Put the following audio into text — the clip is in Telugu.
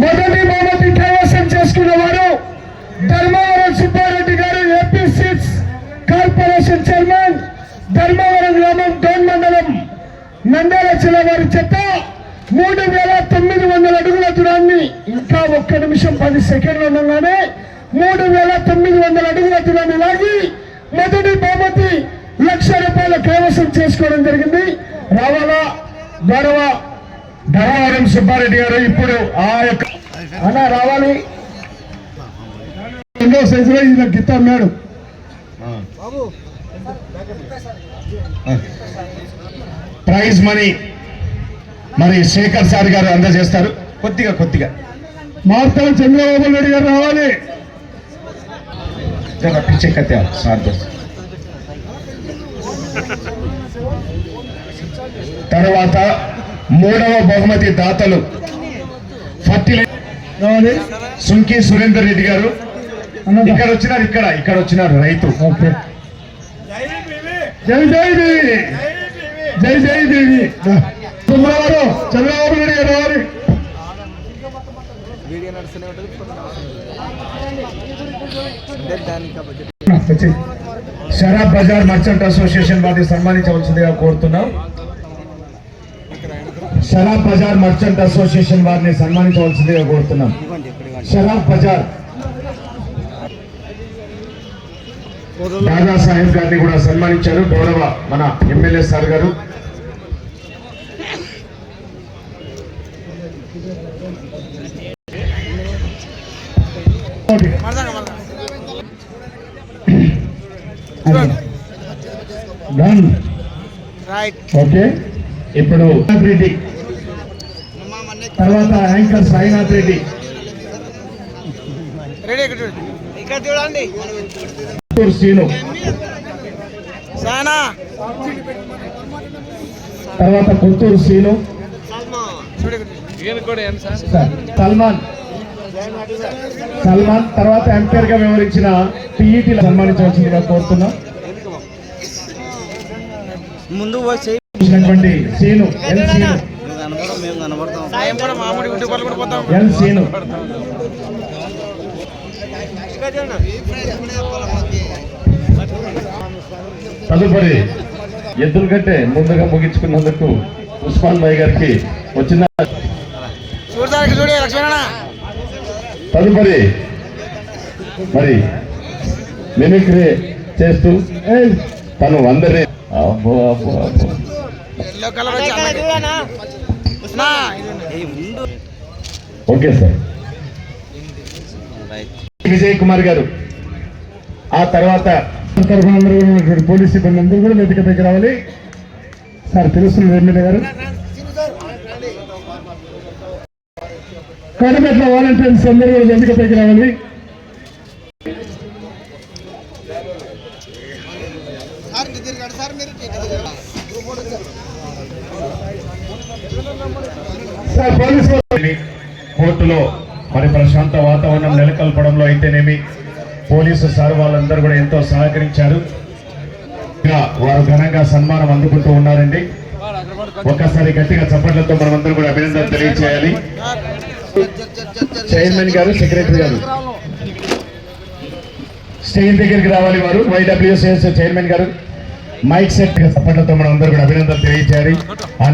మొదటి మొదటి కైవసం చేసుకున్న వారు ధర్మవరం సుబ్బారెడ్డి గారు AP seeds corporation chairman Dharmavaram గ్రామం డోన్ మండలం నంద్యాల జిల్లా వారి చెత్త మూడు వేల తొమ్మిది వందల అడుగుల దూరాన్ని ఇంకా ఒక్క నిమిషం పది సెకండ్లు ఉండగానే మూడు వేల తొమ్మిది వందల అడుగుల దూరాన్ని లాగి మొదటి బహుమతి లక్ష రూపాయల కైవసం చేసుకోవడం జరిగింది. రావాలా? గౌరవ ధర్మవరం సుబ్బారెడ్డి గారు ఇప్పుడు ఆ యొక్క అన్న రావాలి. రెండో సైజులో ఈయన గీత అమ్మాడు ప్రైజ్ మనీ మరి శేఖర్ సార్ గారు అందజేస్తారు. కొద్దిగా కొద్దిగా. మార్తాం చంద్రబాబు నాయుడు గారు రావాలి. పిచ్చే కత్తే సార్ తర్వాత మూడవ బహుమతి దాతలు ఫర్టిలైజర్ సుంకి సురేందర్ రెడ్డి గారు. ఇక్కడ వచ్చినారు ఇక్కడ ఇక్కడ వచ్చినారు రైతు. జై జై దేవి జై జై దేవి చంద్రబాబు నాయుడు గారు. షరాబ్ బజార్ మర్చెంట్ అసోసియేషన్ వారిని సన్మానించవలసిందిగా కోరుతున్నాం. షరాబ్ బజార్ మర్చెంట్ అసోసియేషన్ వారిని సన్మానించవలసిందిగా కోరుతున్నాం. షరాబ్ బజార్. దాదా సాహెబ్ గారిని కూడా సన్మానించారు. గౌరవ మన ఎమ్మెల్యే సార్ గారు. ఓకే ఇప్పుడు రెడ్డి తర్వాత యాంకర్ సాయినాథ్ రెడ్డి. చూడండి. శ్రీను. తర్వాత పుత్తూరు శ్రీను. సల్మాన్. సల్మాన్ తర్వాత ఎంపైర్గా వివరించిన టీఈటీ సన్మానించవలసిందిగా కోరుతున్నాం. ముందు శ్రీను ఎల్ శ్రీను. మేము కనబడతాం. సాయం కూడా కూడా పోతాం. తదుపరి ఎద్దుల కంటే ముందుగా ముగించుకున్నందుకు ఉస్మాన్ భాయ్ గారికి వచ్చిన తదుపరి మరి మిమిక్రీ చేస్తూ తను అందరినీ అబ్బో అబ్బో అబ్బో. Okay sir. విజయ్ కుమార్ గారు. ఆ తర్వాత పోలీస్ సిబ్బంది అందరూ కూడా వేదిక దగ్గర రావాలి. సార్ తెలుస్తుంది ఎమ్మెల్యే గారు. కడపట్ల వాలంటీర్స్ అందరూ కూడా వేదిక పైకి రావాలి? సార్ మీరు కోర్టులో మరి ప్రశాంత వాతావరణం నెలకొల్పడంలో అయితేనేమి పోలీసు సార్ వాళ్ళందరూ కూడా ఎంతో సహకరించారు. వారు ఘనంగా సన్మానం అందుకుంటూ ఉన్నారండి. ఒక్కసారి గట్టిగా చప్పట్లతో మనమందరం కూడా అభినందన తెలియజేయాలి చైర్మన్ గారు సెక్రటరీ గారు. స్టేజ్ దగ్గరికి రావాలి వారు. వైడబ్ల్యూసిఎస్ చైర్మన్ గారు. మైక్ సెట్ చప్పట్లతో మనం అందరూ కూడా అభినందన తెలియజేయాలి ఆ